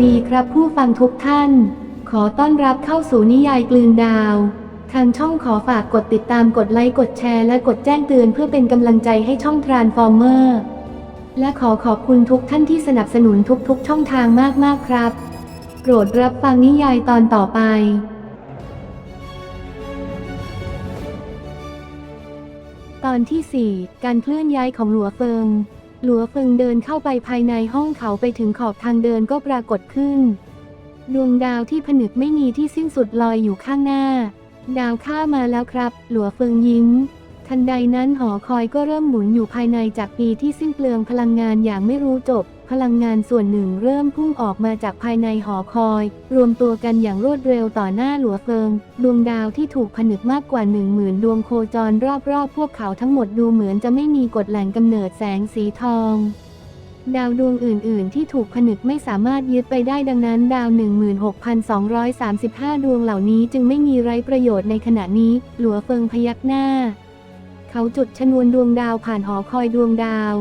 วัสดีครับผู้ฟังทุกท่าน ขอต้อนรับเข้าสู่นิยายกลืนดาว ทางช่องขอฝากกดติดตามกดไลค์กดแชร์และกดแจ้งเตือนเพื่อเป็นกำลังใจให้ช่องทรานฟอร์เมอร์และขอขอบคุณทุกท่านที่สนับสนุนทุกๆ ช่องทางมากๆครับ โปรดรับฟังนิยายตอนต่อไป ตอนที่ 4 การเคลื่อนย้ายของหลัวเฟิง หลัวเฟิงเดินเข้าไปภายในห้องเขาไปถึงขอบทางเดินก็ปรากฏขึ้น ดวงดาวที่ผนึกไม่มีที่สิ้นสุดลอยอยู่ข้างหน้า ดาวข้ามาแล้วครับ หลัวเฟิงยิ้ม ทันใดนั้นหอคอยก็เริ่มหมุนอยู่ภายในจากปีที่สิ้นเปลืองพลังงานอย่างไม่รู้จบ พลังงานส่วนหนึ่งเริ่มพุ่งออกมาจากภายในหอคอย รวมตัวกันอย่างรวดเร็วต่อหน้าหลัวเฟิง ดวงดาวที่ถูกผนึกมากกว่าหนึ่งหมื่นดวงโคจรรอบๆ พวกเขาทั้งหมดดูเหมือนจะไม่มีกฎแหล่งกำเนิดแสงสีทองดาวดวงอื่น ๆ ที่ถูกผนึกไม่สามารถยึดไปได้ดังนั้น ดาว 16,235 ดวงเหล่านี้จึงไม่มีไรประโยชน์ในขณะนี้ หลัวเฟิงพยักหน้า เขาจุดชนวนดวงดาวผ่านหอคอยดวงดาว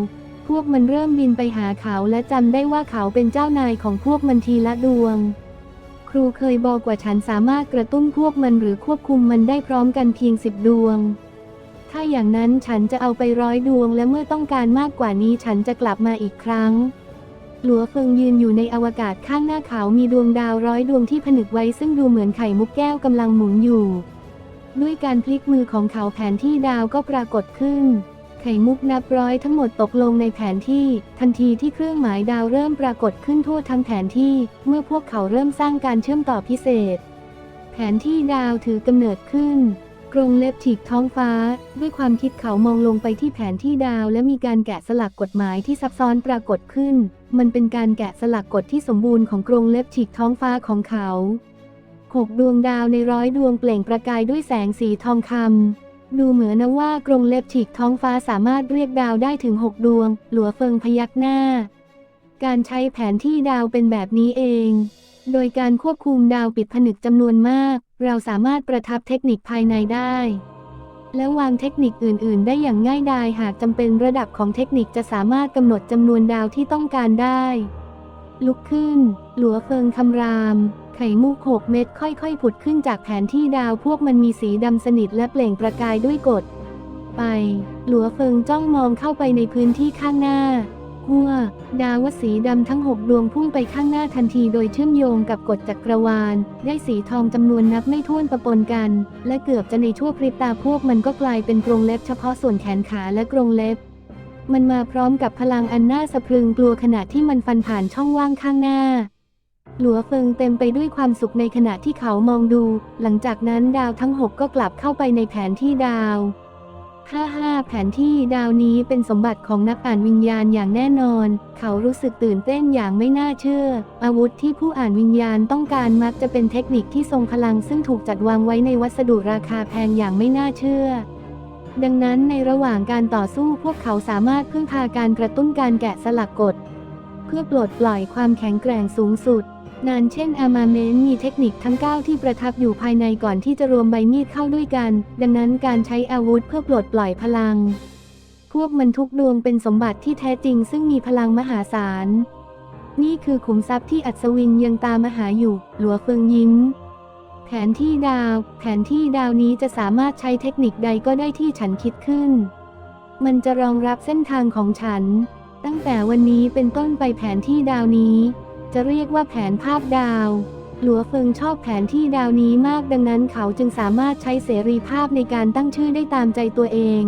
พวกมันเริ่มบินไปหาเขาและจำได้ว่าเขาเป็นเจ้านายของพวกมันทีละดวง ครูเคยบอกว่าฉันสามารถกระตุ้นพวกมันหรือควบคุมมันได้พร้อมกันเพียงสิบดวง ถ้าอย่างนั้นฉันจะเอาไปร้อยดวงและเมื่อต้องการมากกว่านี้ฉันจะกลับมาอีกครั้ง หลัวเฟิงยืนอยู่ในอวกาศข้างหน้าเขามีดวงดาวร้อยดวงที่ผนึกไว้ซึ่งดูเหมือนไข่มุกแก้วกำลังหมุนอยู่ ด้วยการพลิกมือของเขาแผนที่ดาวก็ปรากฏขึ้น ข่มุกนับร้อยทั้งหมดตกลงในแผนที่ ทันทีที่เครื่องหมายดาวเริ่มปรากฏขึ้นทั่วทั้งแผนที่ เมื่อพวกเขาเริ่มสร้างการเชื่อมต่อพิเศษ แผนที่ดาวถือกำเนิดขึ้นกรงเล็บฉีกท้องฟ้า ด้วยความคิดเขามองลงไปที่แผนที่ดาว และมีการแกะสลักกฎหมายที่ซับซ้อนปรากฏขึ้น มันเป็นการแกะสลักกฎที่สมบูรณ์ของกรงเล็บฉีกท้องฟ้าของเขาหกดวงดาวในร้อยดวงเปล่งประกายด้วยแสงสีทองคำ ดูเหมือนนะว่ากรงเล็บฉีกท้องฟ้าสามารถเรียกดาวได้ถึง 6 ดวง หลัวเฟิงพยักหน้า การใช้แผนที่ดาวเป็นแบบนี้เอง โดยการควบคุมดาวปิดผนึกจำนวนมาก เราสามารถประทับเทคนิคภายในได้ และวางเทคนิคอื่น ๆ ได้อย่างง่ายดายหากจำเป็นระดับของเทคนิคจะสามารถกำหนดจำนวนดาวที่ต้องการได้ ลุกขึ้น หลัวเฟิงคำราม ไข่มุกหกเม็ดค่อยๆ ผุดขึ้นจากแผนที่ดาวพวกมันมีสีดำสนิทและเปล่งประกายด้วยกฎไป หลัวเฟิงจ้องมองเข้าไปในพื้นที่ข้างหน้าหัวดาวสีดำทั้งหกดวงพุ่งไปข้างหน้าทันทีโดยเชื่อมโยงกับกฎจักรวาล ได้สีทองจำนวนนับไม่ถ้วนประปนกัน และเกือบจะในชั่วพริบตาพวกมันก็กลายเป็นกรงเล็บเฉพาะส่วนแขนขาและกรงเล็บ มันมาพร้อมกับพลังอันน่าสะพรึงกลัวขณะที่มันฟันผ่านช่องว่างข้างหน้า หลัวเฟิงเต็มไปด้วยความสุขในขณะที่เขามองดู หลังจากนั้นดาวทั้งหกก็กลับเข้าไปในแผนที่ดาวห้าห้าแผนที่ดาวนี้เป็นสมบัติของนักอ่านวิญญาณอย่างแน่นอน เขารู้สึกตื่นเต้นอย่างไม่น่าเชื่อ อาวุธที่ผู้อ่านวิญญาณต้องการมักจะเป็นเทคนิคที่ทรงพลังซึ่งถูกจัดวางไว้ในวัสดุราคาแพงอย่างไม่น่าเชื่อ ดังนั้นในระหว่างการต่อสู้พวกเขาสามารถพึ่งพาการกระตุ้นการแกะสลักกฎเพื่อปลดปล่อยความแข็งแกร่งสูงสุด นานเช่นอามาเมนมีเทคนิคทั้ง 9 ที่ประทับอยู่ภายในก่อนที่จะรวมใบมีดเข้าด้วยกัน ดังนั้นการใช้อาวุธเพื่อปลดปล่อยพลัง พวกมันทุกดวงเป็นสมบัติที่แท้จริงซึ่งมีพลังมหาศาล นี่คือขุมทรัพย์ที่อัศวินยังตามหาอยู่ หลัวเฟิงยิ้ม แผนที่ดาว แผนที่ดาวนี้จะสามารถใช้เทคนิคใดก็ได้ที่ฉันคิดขึ้น มันจะรองรับเส้นทางของฉัน ตั้งแต่วันนี้เป็นต้นไปแผนที่ดาวนี้ จะเรียกว่าแผนภาพดาว หลัวเฟิงชอบแผนที่ดาวนี้มากดังนั้นเขาจึงสามารถใช้เสรีภาพในการตั้งชื่อได้ตามใจตัวเอง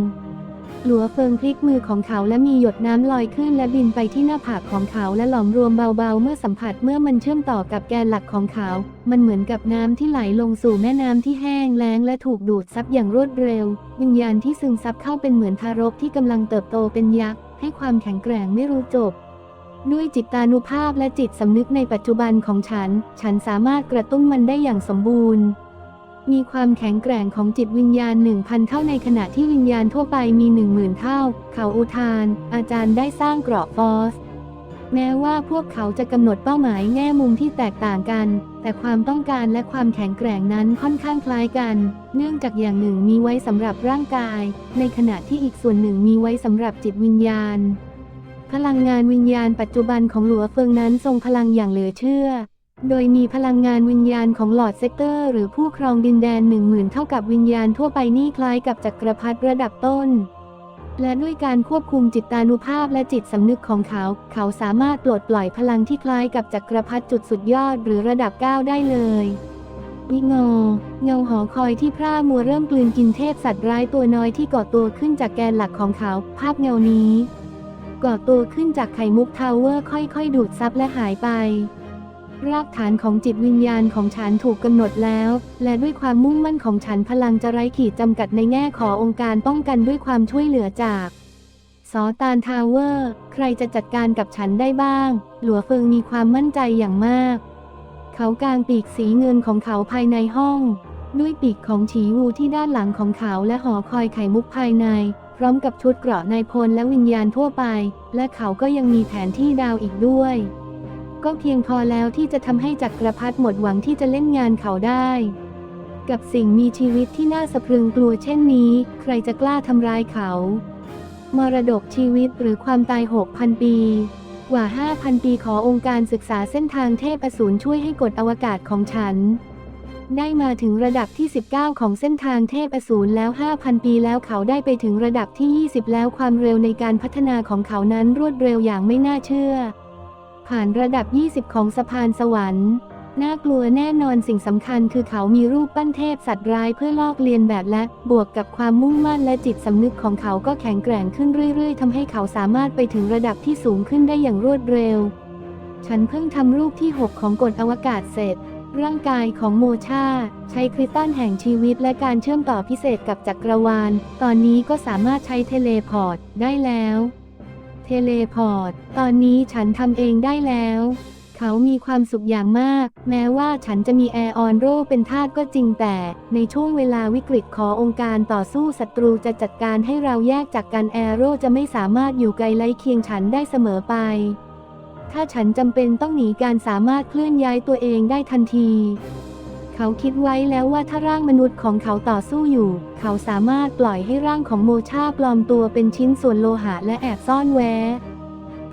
หลัวเฟิงพลิกมือของเขาและมีหยดน้ำลอยขึ้นและบินไปที่หน้าผากของเขาและหลอมรวมเบาๆ เมื่อสัมผัสเมื่อมันเชื่อมต่อกับแกนหลักของเขา มันเหมือนกับน้ำที่ไหลลงสู่แม่น้ำที่แห้งแล้งและถูกดูดซับอย่างรวดเร็ว วิญญาณที่ซึมซับเข้าเป็นเหมือนทารกที่กำลังเติบโตเป็นยักษ์ให้ความแข็งแกร่งไม่รู้จบด้วยจิตตานุภาพและจิตสำนึกในปัจจุบันของฉัน ฉันสามารถกระตุ้นมันได้อย่างสมบูรณ์ มีความแข็งแกร่งของจิตวิญญาณหนึ่งพันเท่าในขณะที่วิญญาณทั่วไปมีหนึ่งหมื่นเท่า เขาอุทาน อาจารย์ได้สร้างเกราะฟอส แม้ว่าพวกเขาจะกำหนดเป้าหมายแง่มุมที่แตกต่างกัน แต่ความต้องการและความแข็งแกร่งนั้นค่อนข้างคล้ายกัน เนื่องจากอย่างหนึ่งมีไว้สำหรับร่างกาย ในขณะที่อีกส่วนหนึ่งมีไว้สำหรับจิตวิญญาณ พลังงานวิญญาณปัจจุบันของหลัวเฟิงนั้นทรงพลังอย่างเหลือเชื่อ โดยมีพลังงานวิญญาณของหลอดเซกเตอร์หรือผู้ครองดินแดนหนึ่งหมื่นเท่ากับวิญญาณทั่วไปนี่คล้ายกับจักรพรรดิระดับต้น และด้วยการควบคุมจิตตานุภาพและจิตสำนึกของเขา เขาสามารถปลดปล่อยพลังที่คล้ายกับจักรพรรดิจุดสุดยอดหรือระดับ 9 ได้เลยวิงอเงาหอคอยที่พร่ามัวเริ่มกลืนกินเทพสัตว์ร้ายตัวน้อยที่ก่อตัวขึ้นจากแกนหลักของเขา ภาพเงานี้ ก่อตัวขึ้นจากไข่มุกทาวเวอร์ค่อยๆ ดูดซับและหายไป รากฐานของจิตวิญญาณของฉันถูกกำหนดแล้ว และด้วยความมุ่งมั่นของฉันพลังจะไร้ขีดจำกัดในแง่ขอองค์การป้องกันด้วยความช่วยเหลือจากสอตานทาวเวอร์ ใครจะจัดการกับฉันได้บ้าง หลัวเฟิงมีความมั่นใจอย่างมาก เขากางปีกสีเงินของเขาภายในห้อง ด้วยปีกของฉีวูที่ด้านหลังของเขาและหอคอยไข่มุกภายใน พร้อมกับชุดเกราะนายพลและวิญญาณทั่วไป และเขาก็ยังมีแผนที่ดาวอีกด้วย ก็เพียงพอแล้วที่จะทำให้จักรพรรดิหมดหวังที่จะเล่นงานเขาได้ กับสิ่งมีชีวิตที่น่าสะพรึงกลัวเช่นนี้ ใครจะกล้าทำร้ายเขา มรดกชีวิตหรือความตาย 6,000 ปี กว่า 5,000 ปีขอองค์การศึกษาเส้นทางเทพอสูรช่วยให้กฎอวกาศของฉัน ได้มาถึงระดับที่ 19 ของเส้นทางเทพอสูรแล้ว 5,000 ปีแล้วเขาได้ไปถึงระดับที่ 20 แล้วความเร็วในการพัฒนาของเขานั้นรวดเร็วอย่างไม่น่าเชื่อ ผ่านระดับ 20 ของสะพานสวรรค์ น่ากลัวแน่นอนสิ่งสำคัญคือเขามีรูปปั้นเทพสัตว์ร้ายเพื่อลอกเลียนแบบและบวกกับความมุ่งมั่นและจิตสำนึกของเขาก็แข็งแกร่งขึ้นเรื่อย ๆทำให้เขาสามารถไปถึงระดับที่สูงขึ้นได้อย่างรวดเร็ว ฉันเพิ่งทำรูปที่ 6 ของกฎอวกาศเสร็จร่างกายของโมชา ใช้คริสตัลแห่งชีวิตและการเชื่อมต่อพิเศษกับจักรวาล ตอนนี้ก็สามารถใช้เทเลพอร์ตได้แล้ว เทเลพอร์ต ตอนนี้ฉันทำเองได้แล้ว เขามีความสุขอย่างมาก แม้ว่าฉันจะมีแอร์ออนโรเป็นทาสก็จริงแต่ ในช่วงเวลาวิกฤตขอองค์การต่อสู้ศัตรูจะจัดการให้เราแยกจากกันแอโร่จะไม่สามารถอยู่ไกลไล่เคียงฉันได้เสมอไป ถ้าฉันจำเป็นต้องหนีการสามารถเคลื่อนย้ายตัวเองได้ทันที เขาคิดไว้แล้วว่าถ้าร่างมนุษย์ของเขาต่อสู้อยู่ เขาสามารถปล่อยให้ร่างของโมชาปลอมตัวเป็นชิ้นส่วนโลหะและแอบซ่อนแวะ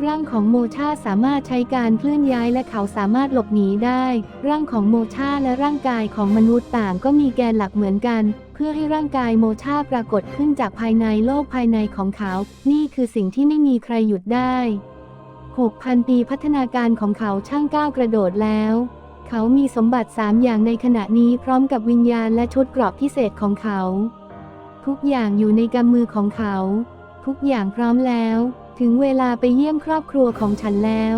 ร่างของโมชาสามารถใช้การเคลื่อนย้ายและเขาสามารถหลบหนีได้ ร่างของโมชาและร่างกายของมนุษย์ต่างก็มีแกนหลักเหมือนกัน เพื่อให้ร่างกายโมชาปรากฏขึ้นจากภายในโลกภายในของเขา นี่คือสิ่งที่ไม่มีใครหยุดได้ 6,000 ปีพัฒนาการของเขาช่างก้าวกระโดดแล้ว เขามีสมบัติ3อย่างในขณะนี้พร้อมกับวิญญาณและชุดกรอบพิเศษของเขา ทุกอย่างอยู่ในกำมือของเขา ทุกอย่างพร้อมแล้ว ถึงเวลาไปเยี่ยมครอบครัวของฉันแล้ว